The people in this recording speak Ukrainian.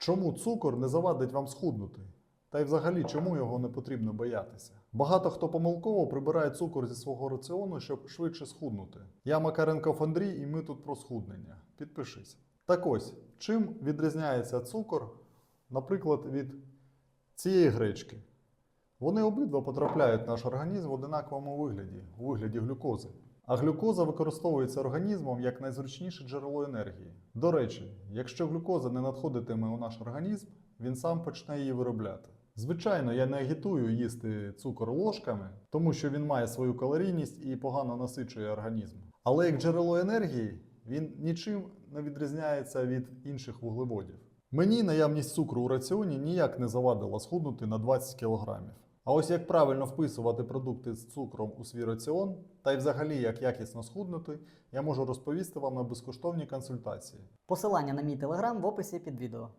Чому цукор не завадить вам схуднути? Та й взагалі, чому його не потрібно боятися? Багато хто помилково прибирає цукор зі свого раціону, щоб швидше схуднути. Я Макаренко Андрій, і ми тут про схуднення. Підпишись. Так ось, чим відрізняється цукор, наприклад, від цієї гречки? Вони обидва потрапляють в наш організм в одинаковому вигляді, у вигляді глюкози. А глюкоза використовується організмом як найзручніше джерело енергії. До речі, якщо глюкоза не надходитиме у наш організм, він сам почне її виробляти. Звичайно, я не агітую їсти цукор ложками, тому що він має свою калорійність і погано насичує організм. Але як джерело енергії він нічим не відрізняється від інших вуглеводів. Мені наявність цукру у раціоні ніяк не завадила схуднути на 20 кілограмів. А ось як правильно вписувати продукти з цукром у свій раціон, та й взагалі як якісно схуднути, я можу розповісти вам на безкоштовній консультації. Посилання на мій телеграм в описі під відео.